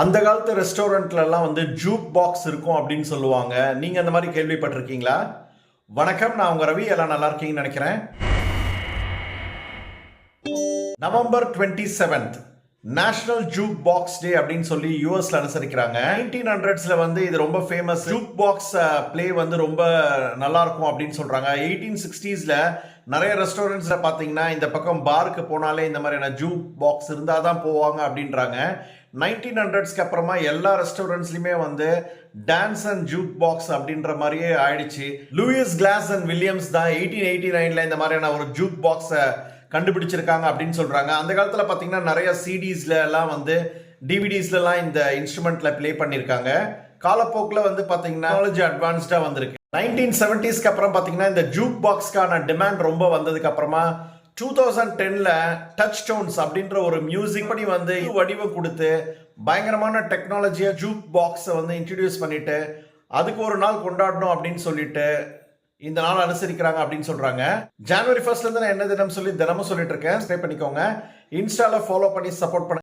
அந்த காலத்து ரெஸ்டாரண்ட்லலாம் வந்து ஜூக் பாக்ஸ் இருக்கும் அப்படின்னு சொல்லுவாங்க. நீங்கள் அந்த மாதிரி கேள்விப்பட்டிருக்கீங்களா? வணக்கம் நான் உங்கள் ரவி. எல்லாம் நல்லா இருக்கீங்கன்னு நினைக்கிறேன். November twenty seventh national jukebox day அப்படின்னு சொல்லி யூஎஸ்ல அனுசரிக்கிறாங்க. நைன்டீன் ஹண்ட்ரட்ஸ்ல வந்து இது ரொம்ப ஃபேமஸ் ஜூக் பாக்ஸ் ப்ளே வந்து ரொம்ப நல்லா இருக்கும் அப்படின்னு சொல்றாங்க. எயிட்டீன் சிக்ஸ்டீஸ்ல நிறைய ரெஸ்டாரண்ட்ஸ்ல பாத்தீங்கன்னா இந்த பக்கம் பாருக்கு போனாலே இந்த மாதிரியான ஜூக் பாக்ஸ் இருந்தால் தான் போவாங்க அப்படின்றாங்க. நைன்டீன் ஹண்ட்ரட்ஸ்க்கு அப்புறமா எல்லா ரெஸ்டாரண்ட்ஸ்லையுமே வந்து டான்ஸ் அண்ட் ஜூக் பாக்ஸ் அப்படின்ற மாதிரியே ஆயிடுச்சு. லூயிஸ் கிளாஸ் அண்ட் வில்லியம்ஸ் தான் எயிட்டீன் எயிட்டி நைன்ல இந்த மாதிரியான ஒரு ஜூக் பாக்ஸை கண்டுபிடிச்சிருக்காங்க அப்படின்னு சொல்றாங்க. அந்த காலத்தில் பார்த்தீங்கன்னா நிறைய சிடிஸ்ல எல்லாம் வந்து டிவிடிஸ்லலாம் இந்த இன்ஸ்ட்ருமெண்ட்ல ப்ளே பண்ணியிருக்காங்க காலப்போக்கில் வந்து பார்த்தீங்கன்னா நாலேஜ் அட்வான்ஸ்டாக வந்திருக்கு. நைன்டீன் செவன்டிஸ்க்கு அப்புறம் பார்த்தீங்கன்னா இந்த ஜூக் பாக்ஸ்க்கான டிமாண்ட் ரொம்ப வந்ததுக்கு அப்புறமா டூ தௌசண்ட் டென்ல டச் ஸ்டோன்ஸ் அப்படின்ற ஒரு மியூசிக் படி வந்து வடிவம் கொடுத்து பயங்கரமான டெக்னாலஜியை ஜூக் பாக்ஸை வந்து இன்ட்ரடியூஸ் பண்ணிட்டு அதுக்கு ஒரு நாள் கொண்டாடணும் அப்படின்னு சொல்லிட்டு இந்த நாள் அனுசரிக்கிறாங்க அப்படின்னு சொல்றாங்க. ஜனவரி ஃபர்ஸ்ட்ல இருந்து நான் என்ன தினம் சொல்லி தினமும் சொல்லிட்டு இருக்கேன். ஸ்டே பண்ணிக்கோங்க. இன்ஸ்டால ஃபாலோ பண்ணி சப்போர்ட் பண்ண